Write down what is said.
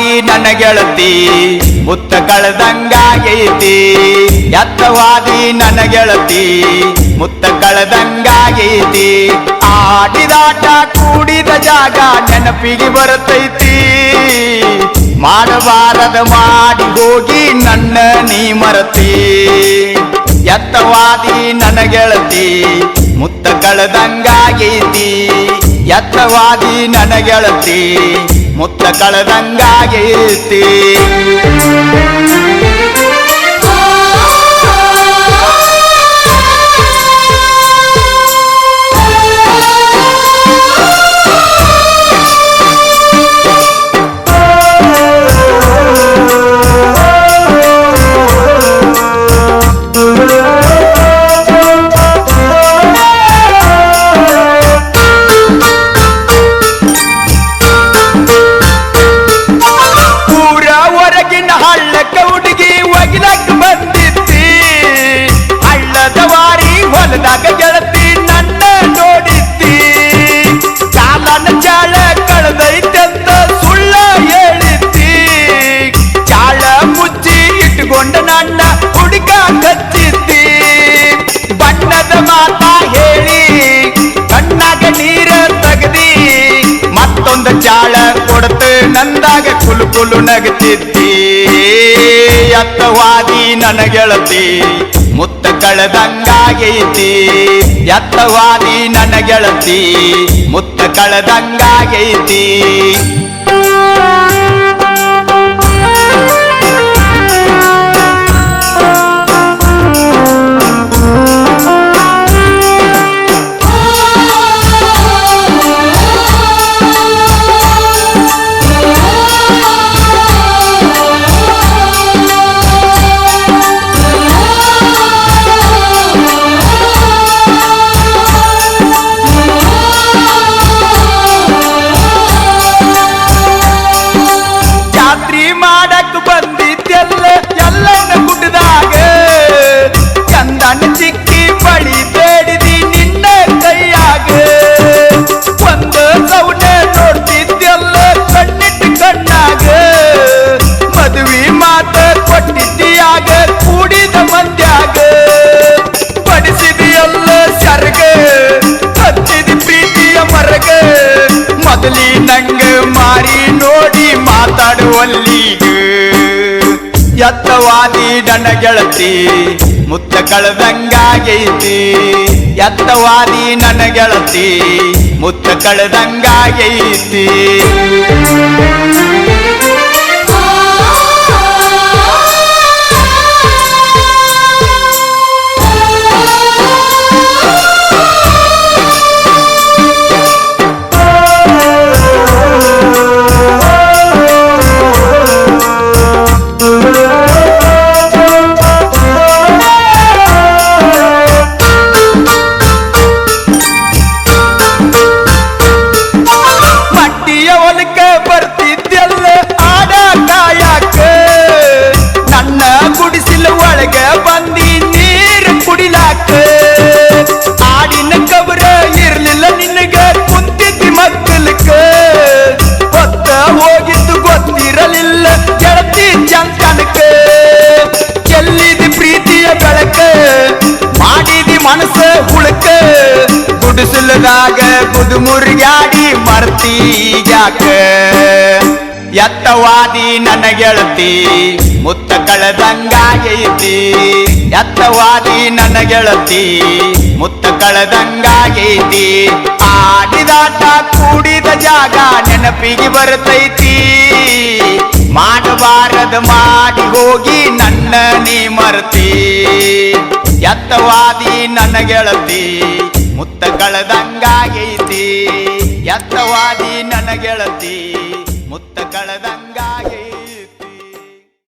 ಎತ್ತವಾದಿ ನನ್ನ ಗೆಳತಿ ಮುತ್ತ ಕಳೆದಂಗಾಗೈತಿ. ಎತ್ತವಾದಿ ನನ್ನ ಗೆಳತಿ ಮುತ್ತ ಕಳೆದಂಗಾಗೈತಿ. ಆಡಿದಾಟ ಕೂಡಿದ ಜಾಗ ನೆನಪಿಗೆ ಬರುತ್ತೈತಿ ಮಾಡಬಾರದ ಮಾಡಿ ಹೋಗಿ ನನ್ನ ನೀ ಮರತಿ. ಎತ್ತವಾದಿ ನನ್ನ ಗೆಳತಿ ಮುತ್ತ ಕಳೆದಂಗಾಗೈತಿ. ಎತ್ತವಾದಿ ನನ್ನ ಗೆಳತಿ ಮುತ್ತ ಕಳೆದಂಗಾಗೈತಿ ಹಳ್ಳಕ್ಕ ಹುಡುಗಿ ಒಗಿಲಕ್ಕ ಬಂದಿತ್ತಿ ಹಳ್ಳದ ವಾರಿ ಹೊಲದಾಗ ಗೆಳತಿ ನನ್ನ ನೋಡಿತ್ತಿ ಚಾಲನ ಚಾಳ ಕಳೆದೈತಂತ ಸುಳ್ಳ ಹೇಳಿದ್ದಿ ಚಾಳ ಮುಚ್ಚಿ ಇಟ್ಟುಕೊಂಡ ನನ್ನ ಹುಡುಗ ಕಚ್ಚಿದ್ದಿ ಬಣ್ಣದ ಮಾತ ಹೇಳಿ ಕಣ್ಣಾಗ ನೀರ ತಗದಿ ಮತ್ತೊಂದು ಚಾಳ ಕೊಡತ ನಂದಾಗ ಕುಲು ಕುಲು ನಗತಿದ್ದಿ ಎತ್ತವಾದಿ ನನ್ನ ಗೆಳತಿ ಮುತ್ತ ಕಳೆದಂಗಾಗೈತಿ ಎತ್ತವಾದಿ ನನ್ನ ಗೆಳತಿ ಮುತ್ತ ಕಳೆದಂಗಾಗೈತಿ ಮಾಡಕ್ ಬಂದಿದ್ದೆಲ್ಲ ಎಲ್ಲನ ಗುಡ್ಡದಾಗ ಚಂದನ ಚಿಕ್ಕಿ ಬಳಿ ಬೇಡಿದಿ ನಿನ್ನ ಕೈಯಾಗ ಒಂದು ಸೌನ ನೋಡ್ತಿದ್ದೆಲ್ಲ ಕಣ್ಣಿಟ್ಟು ಕಣ್ಣಾಗ ಮದುವೆ ಮಾತ ಕೊಟ್ಟಿದ್ದೀಯಾಗ ಕೂಡಿದ ಮಂದ್ಯಾಗ ಬಡಿಸಿದೆಲ್ಲ ಸರ್ಗ ಹತ್ತಿದ ಪ್ರೀತಿಯ ಮರಗ ಮೊದಲಿ ನಂಗ ಮಾರಿ ನೋಡಿ ಮಾತಾಡುವಲ್ಲೀಗ ಎತ್ತವಾದಿ ನನ್ನ ಗೆಳತಿ ಮುತ್ತ ಕಳೆದಂಗಾಗೈತಿ. ಎತ್ತವಾದಿ ನನ್ನ ಗೆಳತಿ ಮುತ್ತ ಕಳೆದಂಗಾಗೈತಿ. ಗುಡಿಸಲದಾಗ ಗುದು ಮರ್ತಿ ಮರ್ತೀಗ್ಯಾಕ ಎತ್ತವಾದಿ ನನ್ನ ಗೆಳತಿ ಮುತ್ತ ಕಳೆದಂಗಾಗೈತಿ ಎತ್ತವಾದಿ ನನ್ನ ಗೆಳತಿ ಮುತ್ತ ಕಳೆದಂಗಾಗೈತಿ ಆಡಿದಾಟ ಕೂಡಿದ ಜಾಗ ನೆನಪಿಗೆ ಬರ್ತೈತಿ. ಮಾಡಬಾರದ ಮಾಡಿ ಹೋಗಿ ನನ್ನ ನೀ ಮರ್ತಿ. ಎತ್ತವಾದಿ ನನ್ನ ಗೆಳತಿ ಮುತ್ತ ಕಳೆದಂಗಾಗೈತಿ ಎತ್ತವಾದಿ ನನಗೆಳತಿ ಗೆಳತಿ ಮುತ್ತ